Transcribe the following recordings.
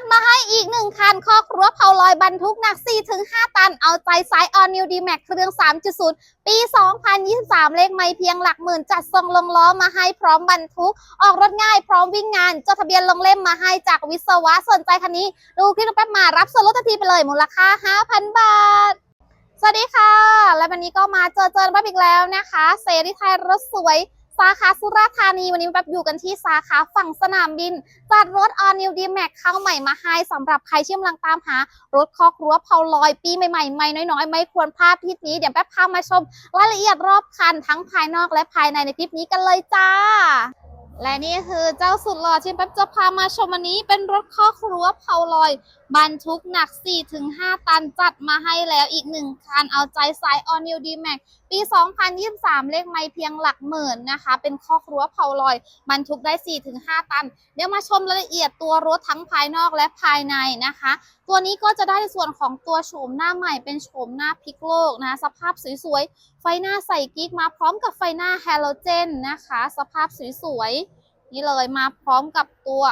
ดมาให้อีกหนึ่งคันคอกรั้วเผาลอยบรรทุกหนัก 4-5 ตัน เอาใจสายออนนิวดีแม็กเครื่อง 3.0 ปี 2023 เลขไม่เพียงหลักหมื่นจัดทรงลงล้อมาให้พร้อมบรรทุก ออกรถง่ายพร้อมวิ่งงานจดทะเบียนลงเล่มมาให้จากวิศวะสนใจคันนี้ ดูคลิปแป๊บมารับส่วนลดทันทีไปเลยมูลค่า 5,000 บาทสวัสดีค่ะ และวันนี้ก็มาเจอเจอกันอีกแล้วนะคะเสรีไทยรถสวย สาขาสุราษฎร์ธานีวันนี้แป๊บอยู่กันที่สาขาฝั่งสนามบิน จัดรถ All New D Max เข้าใหม่มาให้สำหรับใครที่กำลังตามหา รถคอกรั้วเผาลอยปีใหม่ๆไม่น้อยๆ ไม่ควรพลาดทริปนี้ เดี๋ยวแป๊บพามาชม รายละเอียดรอบคันทั้งภายนอกและภายในในคลิปนี้กันเลยจ้าและนี่คือเจ้าสุดหล่อที่แป๊บจะพามาชมวันนี้เป็นรถคอกรั้วเผาลอย บรรทุกหนัก 4-5 ตันจัดมาให้แล้วอีกหนึ่งคันเอาใจสาย All New D Max ปี 2023 เลขไม่เพียงหลักหมื่นนะคะ เป็นคอกรั้วเผาลอย บรรทุกได้ 4-5 ตัน เดี๋ยวมาชมรายละเอียดตัวรถทั้งภายนอกและภายในนะคะ ตัวนี้ก็จะได้ส่วนของตัวโฉมหน้าใหม่เป็นโฉมหน้าพิกโลกนะคะสภาพสวยๆ ไฟหน้าใส่กิ๊กมาพร้อมกับไฟหน้าแฮโลเจนนะคะ สภาพสวยๆ นี่เลยมาพร้อมกับตัว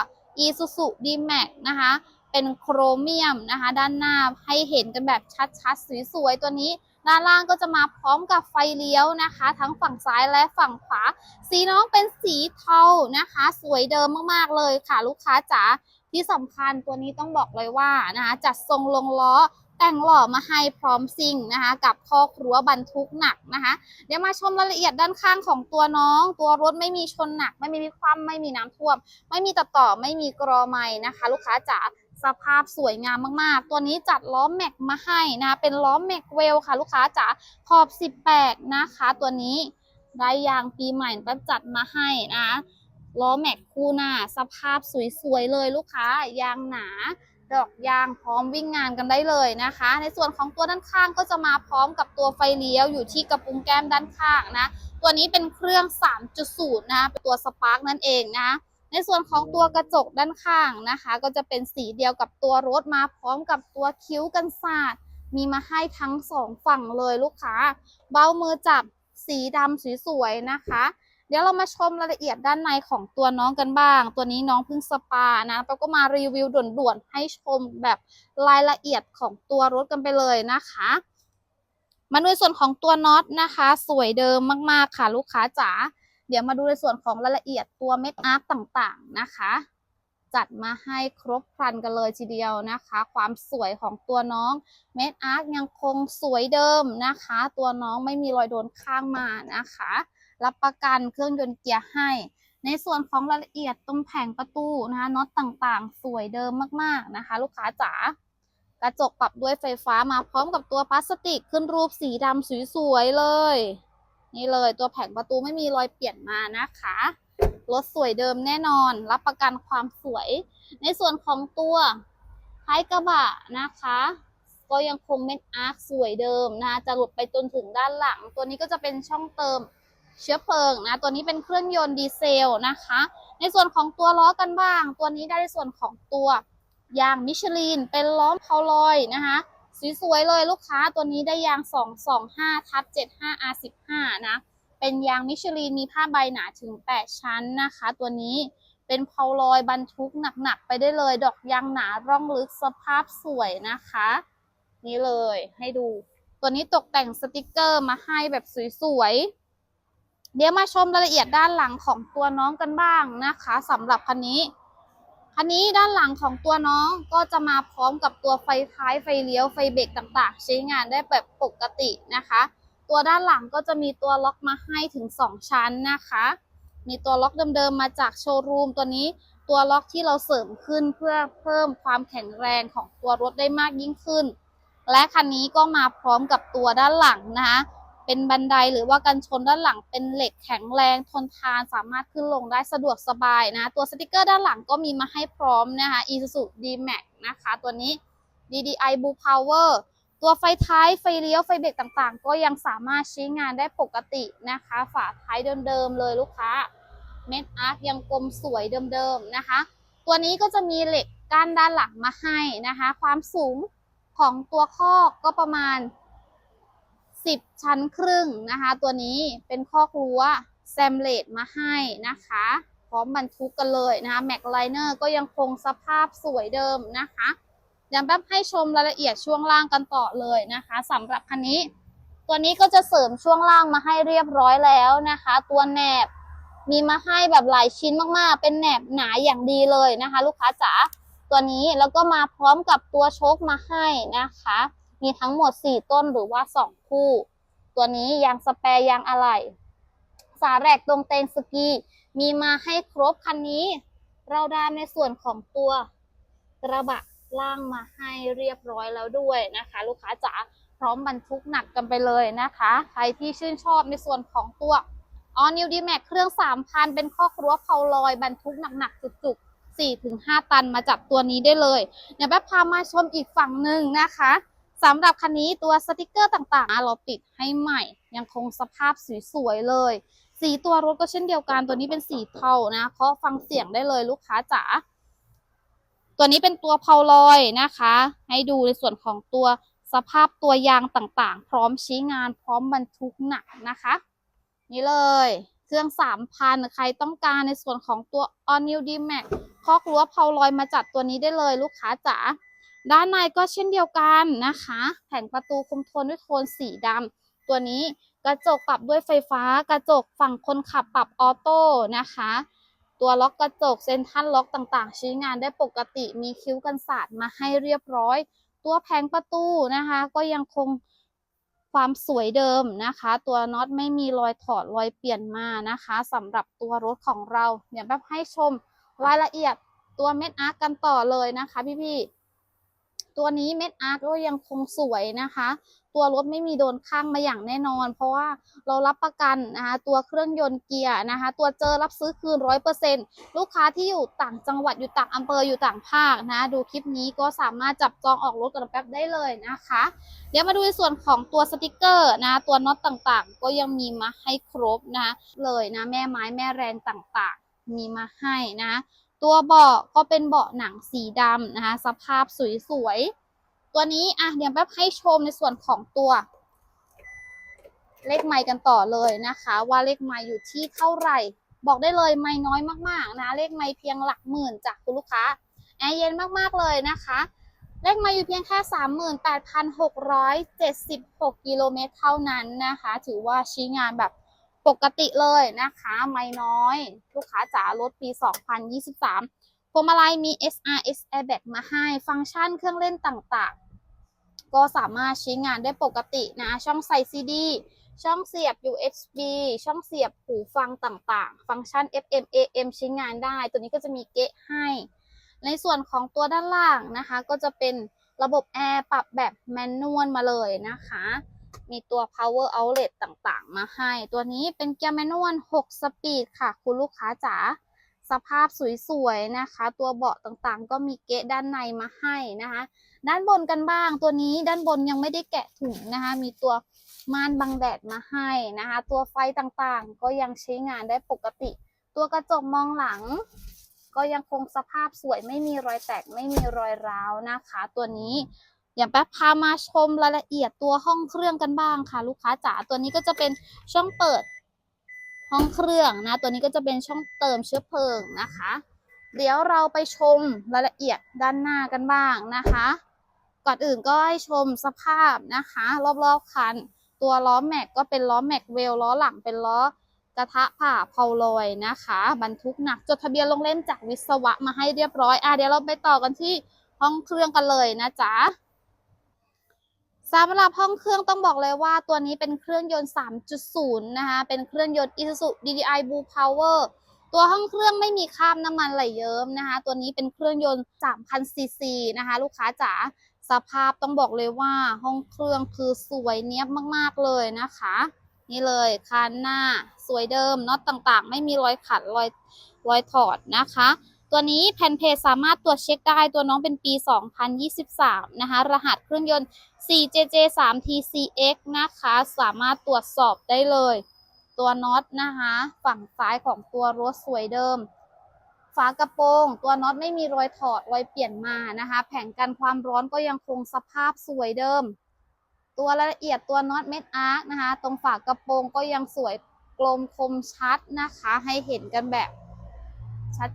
Isuzu D-Max นะคะ เป็นโครเมียมนะคะ ด้านหน้าให้เห็นกันแบบชัดๆ สวยๆ ตัวนี้ ด้านล่างก็จะมาพร้อมกับไฟเลี้ยวนะคะ ทั้งฝั่งซ้ายและฝั่งขวา สีน้องเป็นสีเทานะคะ สวยเดิมมากๆเลยค่ะลูกค้าจ๋าที่สำคัญตัวนี้ต้องบอกเลยว่านะคะ จัดทรงลงล้อแต่งหล่อมาให้พร้อมซิ่งนะคะ กับคอกรั้วบรรทุกหนักนะคะ เดี๋ยวมาชมรายละเอียดด้านข้างของตัวน้อง ตัวรถไม่มีชนหนัก ไม่มีคว่ำไม่มีน้ำท่วม ไม่มีตัดต่อไม่มีกรอไม้นะคะ ลูกค้าจ๋า สภาพสวยงามมากๆ ตัวนี้จัดล้อแม็กมาให้นะเป็นล้อแม็กเวลค่ะ ลูกค้าจ๋าขอบ 18 นะคะ ตัวนี้ได้ยางปีใหม่แป๊บจัดมาให้นะล้อแม็กคู่หน้า สภาพสวยๆเลยลูกค้ายางหนา ดอกยางพร้อมวิ่งงานกันได้เลยนะคะ ในส่วนของตัวด้านข้างก็จะมาพร้อมกับตัวไฟเลี้ยวอยู่ที่กระปุกแก้มด้านข้างนะ ตัวนี้เป็นเครื่อง 3.0 นะเป็นตัวสปาร์กนั่นเองนะ ในส่วนของตัวกระจกด้านข้างนะคะ ก็จะเป็นสีเดียวกับตัวรถมาพร้อมกับตัวคิ้วกันศาสตร์มีมาให้ทั้งสองฝั่งเลยลูกค้า เบ้ามือจับสีดำสวยๆนะคะ เดี๋ยวเรามาชมรายละเอียดด้านในของตัวน้องกันบ้าง ตัวนี้น้องเพิ่งสปานะแล้วก็มารีวิวด่วนๆให้ชมแบบรายละเอียดของตัวรถกันไปเลยนะคะมาดูส่วนของตัวน็อตนะคะ สวยเดิมมากๆค่ะ ลูกค้าจ๋า เดี๋ยวมาดูในส่วนของรายละเอียดตัวเม็ดอาร์ตต่างๆนะคะ จัดมาให้ครบครันกันเลยทีเดียวนะคะ ความสวยของตัวน้องเม็ดอาร์ตยังคงสวยเดิมนะคะ ตัวน้องไม่มีรอยโดนข้างมานะคะ รับประกันเครื่องยนต์เกียร์ให้ ในส่วนของรายละเอียดตรงแผงประตูนะคะน็อตต่างๆ สวยเดิมมากๆนะคะ ลูกค้าจ๋ากระจกปรับด้วยไฟฟ้ามาพร้อมกับตัวพลาสติกขึ้นรูปสีดำสวยๆเลย นี่เลยตัวแผงประตูไม่มีรอยเปลี่ยนมานะคะรถสวยเดิมแน่นอน รับประกันความสวย ในส่วนของตัวท้ายกระบะนะคะ ก็ยังคงเม็ดอาร์คสวยเดิมนะจะหลุดไปจนถึงด้านหลัง ตัวนี้ก็จะเป็นช่องเติมเชื้อเพลิงนะ ตัวนี้เป็นเครื่องยนต์ดีเซลนะคะ ในส่วนของตัวล้อกันบ้าง ตัวนี้ได้ในส่วนของตัวยางมิชลินเป็นล้อเพาลอยนะคะ สวยๆเลยลูกค้าตัวนี้ได้ยาง 225ทับ75 R15 นะ เป็นยางมิชลินมีผ้าใบหนาถึง 8 ชั้นนะคะ ตัวนี้เป็นเพาลอยบรรทุกหนักๆ ไปได้เลย ดอกยางหนาร่องลึกสภาพสวยนะคะ นี่เลยให้ดู ตัวนี้ตกแต่งสติกเกอร์มาให้แบบสวยๆ เดี๋ยวมาชมรายละเอียดด้านหลังของตัวน้องกันบ้างนะคะสำหรับคันนี้ คันนี้ด้านหลังของตัวน้องก็จะมาพร้อมกับตัวไฟท้ายไฟเลี้ยวไฟเบรกต่างๆ ใช้งานได้แบบปกตินะคะ ตัวด้านหลังก็จะมีตัวล็อกมาให้ถึง 2 ชั้นนะคะ มีตัวล็อกเดิมๆมาจากโชว์รูมตัวนี้ตัวล็อกที่เราเสริมขึ้นเพื่อเพิ่มความแข็งแรงของตัวรถได้มากยิ่งขึ้น และคันนี้ก็มาพร้อมกับตัวด้านหลังนะคะ เป็นบันไดหรือว่ากันชนด้านหลังเป็นเหล็กแข็งแรงทนทานสามารถขึ้นลงได้สะดวกสบายนะ ตัวสติกเกอร์ด้านหลังก็มีมาให้พร้อมนะคะ Isuzu D-Max นะคะ ตัวนี้ DDI Blue Power ตัวไฟท้ายไฟเลี้ยวไฟเบรกต่างๆ ก็ยังสามารถใช้งานได้ปกตินะคะ ฝาท้ายเดิมๆเลยลูกค้าเม็ดอาร์คยังกลมสวยเดิมๆนะคะ ตัวนี้ก็จะมีเหล็กก้านด้านหลังมาให้นะคะ ความสูงของตัวคอกก็ประมาณ 10 ชั้นครึ่งนะคะ ตัวนี้เป็นคอกรั้วแซมเลตมาให้นะคะ พร้อมบรรทุกกันเลยนะคะแม็กไลเนอร์ก็ยังคงสภาพสวยเดิมนะคะเดี๋ยวแป๊บให้ชมรายละเอียดช่วงล่างกันต่อเลยนะคะสำหรับคันนี้ ตัวนี้ก็จะเสริมช่วงล่างมาให้เรียบร้อยแล้วนะคะ ตัวแหนบมีมาให้แบบหลายชิ้นมากๆ เป็นแหนบหนาอย่างดีเลยนะคะ ลูกค้าจ๋าตัวนี้แล้วก็มาพร้อมกับตัวโชคมาให้นะคะ มีทั้งหมด 4 ต้นหรือว่า 2 คู่ ตัวนี้ยางสแปรยางอะไหล่ฝาแรกตรงเตงสกี มีมาให้ครบคันนี้ เราได้ในส่วนของตัวกระบะล่างมาให้เรียบร้อยแล้วด้วยนะคะ ลูกค้าจ๋าพร้อมบรรทุกหนักกันไปเลยนะคะ ใครที่ชื่นชอบในส่วนของตัว All New D Max เครื่อง 3,000 เป็นข้อครัวเพาลอยบรรทุกหนักๆจุกๆ4-5 ตันมาจับตัวนี้ได้เลย เดี๋ยวแป๊บพามาชมอีกฝั่งหนึ่งนะคะ สำหรับคันนี้ตัวสติกเกอร์ต่างๆ เราติดให้ใหม่ ยังคงสภาพสวยๆเลย สีตัวรถก็เช่นเดียวกันตัวนี้เป็นสีเทานะเคาะฟังเสียงได้เลยลูกค้าจ๋าตัวนี้เป็นตัวเพาลอยนะคะ ให้ดูในส่วนของตัวสภาพตัวยางต่างๆ พร้อมชี้งานพร้อมบรรทุกหนักนะคะ นี่เลยเครื่อง 3,000 ใครต้องการในส่วนของตัว All New D Max คอกรั้วเพาลอยมาจัดตัวนี้ได้เลยลูกค้าจ๋า ด้านในก็เช่นเดียวกันนะคะ แผงประตูคุมโทนด้วยโทนสีดำตัวนี้กระจกปรับด้วยไฟฟ้า กระจกฝั่งคนขับปรับออโต้นะคะ ตัวล็อกกระจกเซนทรัลล็อกต่างๆ ใช้งานได้ปกติมีคิ้วกันสาดมาให้เรียบร้อย ตัวแผงประตูนะคะ ก็ยังคงความสวยเดิมนะคะ ตัวน็อตไม่มีรอยถอดรอยเปลี่ยนมานะคะสำหรับตัวรถของเราเดี๋ยวแบบให้ชมรายละเอียดตัวเม็ดอาร์กกันต่อเลยนะคะพี่ๆ ตัวนี้เม็ดอาร์ตก็ยังคงสวยนะคะ ตัวรถไม่มีโดนข้างมาอย่างแน่นอน เพราะว่าเรารับประกันนะคะตัวเครื่องยนต์เกียร์นะคะ ตัวเจอรับซื้อคืนร้อยเปอร์เซ็นลูกค้าที่อยู่ต่างจังหวัดอยู่ต่างอำเภออยู่ต่างภาคนะดูคลิปนี้ก็สามารถจับจองออกรถกันแป๊บได้เลยนะคะ เดี๋ยวมาดูในส่วนของตัวสติกเกอร์นะตัวน็อตต่างๆ ก็ยังมีมาให้ครบนะเลยนะแม่ไม้แม่แรงต่างๆ มีมาให้นะ ตัวเบาะก็เป็นเบาะหนังสีดำนะคะ สภาพสวยๆ ตัวนี้อะเดี๋ยวแป๊บให้ชมในส่วนของตัว เลขไมค์กันต่อเลยนะคะ ว่าเลขไมค์อยู่ที่เท่าไหร่ บอกได้เลยไม่น้อยมากๆนะ เลขไมค์เพียงหลักหมื่นจากคุณลูกค้าแอร์เย็นมากๆเลยนะคะเลขไมาอยู่เพียงแค่ 38,676 กิโลเมตรเท่านั้นนะคะ ถือว่าใช้งานแบบ ปกติเลยนะคะ ไม่น้อย ลูกค้าจ๋ารถปี 2023พวงมาลัยมี SRS Airbag มาให้ ฟังก์ชันเครื่องเล่นต่างๆ ก็สามารถใช้งานได้ปกตินะ ช่องใส่ CD ช่องเสียบ USB ช่องเสียบหูฟังต่างๆ ฟังก์ชัน FM AM ใช้งานได้ ตัวนี้ก็จะมีเกะให้ ในส่วนของตัวด้านล่างนะคะ ก็จะเป็นระบบแอร์ปรับแบบแมนนวลมาเลยนะคะ มีตัว power outlet ต่างๆ มาให้ ตัวนี้เป็นเกียร์แมนนวล6สปีดค่ะ คุณลูกค้าจ๋า สภาพสวยๆนะคะ ตัวเบาะต่างๆ ก็มีเกะด้านในมาให้นะคะ ด้านบนกันบ้าง ตัวนี้ด้านบนยังไม่ได้แกะถุงนะคะ มีตัวม่านบังแดดมาให้นะคะ ตัวไฟต่างๆ ก็ยังใช้งานได้ปกติ ตัวกระจกมองหลัง ก็ยังคงสภาพสวยไม่มีรอยแตกไม่มีรอยร้าวนะคะ ตัวนี้ อย่างแป๊บพามาชมรายละเอียดตัวห้องเครื่องกันบ้างค่ะ ลูกค้าจ๋าตัวนี้ก็จะเป็นช่องเปิดห้องเครื่องนะ ตัวนี้ก็จะเป็นช่องเติมเชื้อเพลิงนะคะ เดี๋ยวเราไปชมรายละเอียดด้านหน้ากันบ้างนะคะ ก่อนอื่นก็ให้ชมสภาพนะคะ รอบๆคัน ตัวล้อแม็กก็เป็นล้อแม็กเวลล้อหลังเป็นล้อกระทะผ่าเพาลอยนะคะ บรรทุกหนักจดทะเบียนลงเล่มจากวิศวะมาให้เรียบร้อยอะเดี๋ยวเราไปต่อกันที่ห้องเครื่องกันเลยนะจ๊ะ สำหรับห้องเครื่องต้องบอกเลยว่าตัวนี้เป็นเครื่องยนต์ 3.0 นะคะ เป็นเครื่องยนต์ Isuzu DDI Blue Power ตัวห้องเครื่องไม่มีคราบน้ำมันไหลเยิ้มนะคะ ตัวนี้เป็นเครื่องยนต์ 3,000 ซีซีนะคะ ลูกค้าจ๋า สภาพต้องบอกเลยว่าห้องเครื่องคือสวยเนี้ยบมากๆเลยนะคะ นี่เลยคันหน้าสวยเดิมน็อตต่างๆ ไม่มีรอยขัดรอยรอยถอดนะคะ ตัวนี้แผ่นเพจสามารถตรวจเช็คได้ตัวน้องเป็นปี 2023 นะคะ รหัสเครื่องยนต์ 4JJ3TCX นะคะ สามารถตรวจสอบได้เลย ตัวน็อตนะคะ ฝั่งซ้ายของตัวรถสวยเดิม ฝากระโปรง ตัวน็อตไม่มีรอยถอดรอยเปลี่ยนมานะคะ แผงกันความร้อนก็ยังคงสภาพสวยเดิม ตัวรายละเอียดตัวน็อตเม็ดอาร์คนะคะ ตรงฝากระโปรงก็ยังสวยกลมคมชัดนะคะ ให้เห็นกันแบบ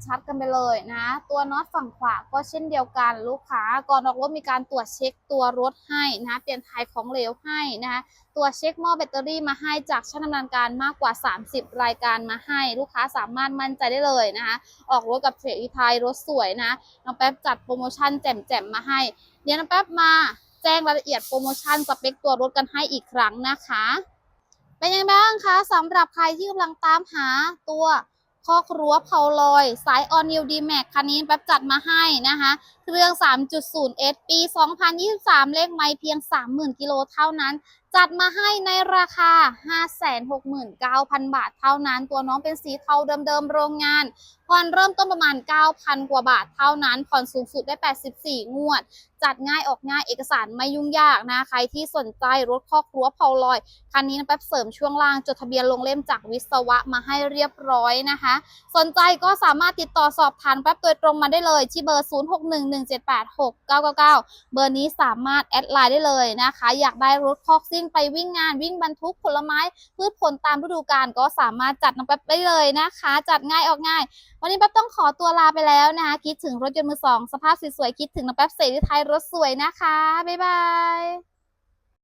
ชัดๆ กันไปเลยนะ ตัวน็อตฝั่งขวาก็เช่นเดียวกันลูกค้าก่อนออกรถมีการตรวจเช็คตัวรถให้นะเปลี่ยนถ่ายของเหลวให้นะคะตัวเช็คหม้อแบตเตอรี่มาให้จากช่างดำเนินการมากกว่า 30 รายการมาให้ ลูกค้าสามารถมั่นใจได้เลยนะคะออกรถกับเสรีไทยรถสวยนะน้องแป๊บจัดโปรโมชั่นแจ่มๆมาให้ เดี๋ยวน้องแป๊บมาแจ้งรายละเอียดโปรโมชั่นสเปคตัวรถกันให้อีกครั้งนะคะ เป็นยังไงบ้างคะสำหรับใครที่กำลังตามหาตัว คอกรั้วเพาลอย สายออนิวดีแม็กคันนี้แป๊บจัดมาให้นะคะ เครื่อง 3.0 S ปี 2023 เลขไม่เพียง 30,000 กิโลเท่านั้น จัดมาให้ในราคา 569,000 บาทเท่านั้น ตัวน้องเป็นสีเทาเดิมๆโรงงานผ่อนเริ่มต้นประมาณ 9,000 กว่าบาทเท่านั้นผ่อนสูงสุดได้ 84 งวด จัดง่ายออกง่ายเอกสารไม่ยุ่งยากนะ ใครที่สนใจรถคอกรั้วเพาลอย คันนี้นะแป๊บเสริมช่วงล่าง จดทะเบียนลงเล่มจากวิศวะมาให้เรียบร้อยนะคะ สนใจก็สามารถติดต่อสอบถามแป๊บโดยตรงมาได้เลย ที่เบอร์ 0611786999 เบอร์นี้สามารถแอดไลน์ได้เลยนะคะ อยากได้รถคอกซิ่งไปวิ่งงานวิ่งบรรทุกผลไม้พืชผลตามฤดูกาลก็สามารถจัดน้องแป๊บได้เลยนะคะ จัดง่ายออกง่าย วันนี้แป๊บต้องขอตัวลาไปแล้วนะคะคิดถึงรถยนต์มือสองสภาพสวยๆคิดถึงน้องแป๊บเสรีไทยรถสวยนะคะบ๊ายบาย